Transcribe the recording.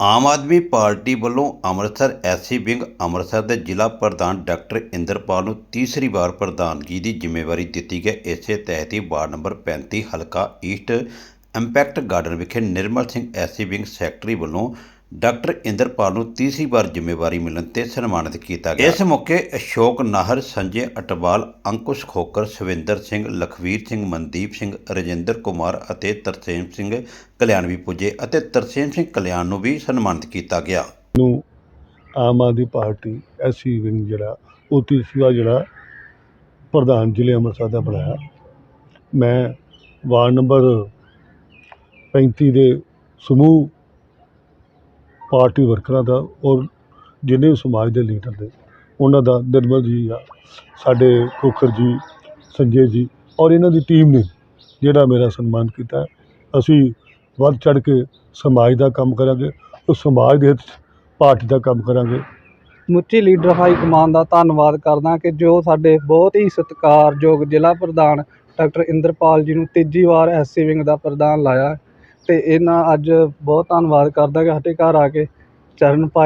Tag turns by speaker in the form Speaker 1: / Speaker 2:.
Speaker 1: Aam Aadmi party ਵੱਲੋਂ Amritsar SC wing Amritsar ਦੇ ਜ਼ਿਲ੍ਹਾ ਪ੍ਰਧਾਨ ਡਾਕਟਰ ਇੰਦਰਪਾਲ ਨੂੰ ਤੀਸਰੀ ਵਾਰ ਪ੍ਰਧਾਨਗੀ ਦੀ ਜ਼ਿੰਮੇਵਾਰੀ ਦਿੱਤੀ ਗਈ। ਇਸੇ ਤਹਿਤ ਹੀ ਵਾਰਡ ਨੰਬਰ 35 ਹਲਕਾ ਈਸਟ ਇੰਪੈਕਟ ਗਾਰਡਨ ਵਿਖੇ Nirmal Singh SC wing secretary ਵੱਲੋਂ ਡਾਕਟਰ ਇੰਦਰਪਾਲ ਨੂੰ ਤੀਸਰੀ ਵਾਰ ਜ਼ਿੰਮੇਵਾਰੀ ਮਿਲਣ ਤੇ ਸਨਮਾਨਿਤ ਕੀਤਾ ਗਿਆ। ਇਸ ਮੌਕੇ ਅਸ਼ੋਕ ਨਾਹਰ, ਸੰਜੇ ਅਟਵਾਲ, ਅੰਕੁਸ਼ ਖੋਕਰ ਸਵਿੰਦਰ ਸਿੰਘ, ਲਖਵੀਰ ਸਿੰਘ, ਮਨਦੀਪ ਸਿੰਘ, ਰਜਿੰਦਰ ਕੁਮਾਰ ਅਤੇ ਤਰਸੇਮ ਸਿੰਘ ਕਲਿਆਣ ਵੀ ਪੁੱਜੇ ਅਤੇ ਤਰਸੇਮ ਸਿੰਘ ਕਲਿਆਣ ਨੂੰ ਵੀ ਸਨਮਾਨਿਤ ਕੀਤਾ ਗਿਆ।
Speaker 2: ਨੂੰ ਆਮ ਆਦਮੀ ਪਾਰਟੀ ਐਸੀ ਵਿੰਗ ਜਿਹੜਾ, ਉਹ ਤੀਸਰੀ ਵਾਰ ਜਿਹੜਾ ਪ੍ਰਧਾਨ ਜ਼ਿਲ੍ਹੇ ਅੰਮ੍ਰਿਤਸਰ ਦਾ ਬਣਾਇਆ। ਮੈਂ ਵਾਰਡ ਨੰਬਰ 35 ਦੇ ਸਮੂਹ ਪਾਰਟੀ ਵਰਕਰਾਂ ਦਾ ਔਰ ਜਿੰਨੇ ਵੀ ਸਮਾਜ ਦੇ ਲੀਡਰ ਨੇ, ਉਹਨਾਂ ਦਾ ਨਿਰਮਲ ਜੀ ਆ, ਸਾਡੇ ਖੋਖਰ ਜੀ, ਸੰਜੇ ਜੀ ਔਰ ਇਹਨਾਂ ਦੀ ਟੀਮ ਨੇ ਜਿਹੜਾ ਮੇਰਾ ਸਨਮਾਨ ਕੀਤਾ। ਅਸੀਂ ਵੱਧ ਚੜ ਕੇ ਸਮਾਜ ਦਾ ਕੰਮ ਕਰਾਂਗੇ ਉਹ ਸਮਾਜ ਦੇ ਪਾਰਟੀ ਦਾ ਕੰਮ ਕਰਾਂਗੇ।
Speaker 3: ਸਮੁੱਚੀ ਲੀਡਰ ਹਾਈ ਕਮਾਨ ਦਾ ਧੰਨਵਾਦ ਕਰਦਾ ਕਿ ਜੋ ਸਾਡੇ ਬਹੁਤ ਹੀ ਸਤਿਕਾਰਯੋਗ ਜ਼ਿਲ੍ਹਾ ਪ੍ਰਧਾਨ ਡਾਕਟਰ ਇੰਦਰਪਾਲ ਜੀ ਨੂੰ ਤੀਜੀ ਵਾਰ ਐਸਸੀ ਵਿੰਗ ਦਾ ਪ੍ਰਧਾਨ ਲਾਇਆ। ਅਤੇ ਇਹਨਾਂ ਅੱਜ ਬਹੁਤ ਧੰਨਵਾਦ ਕਰਦਾ ਕਿ ਸਾਡੇ ਘਰ ਆ ਕੇ ਚਰਨ ਪਾਏ।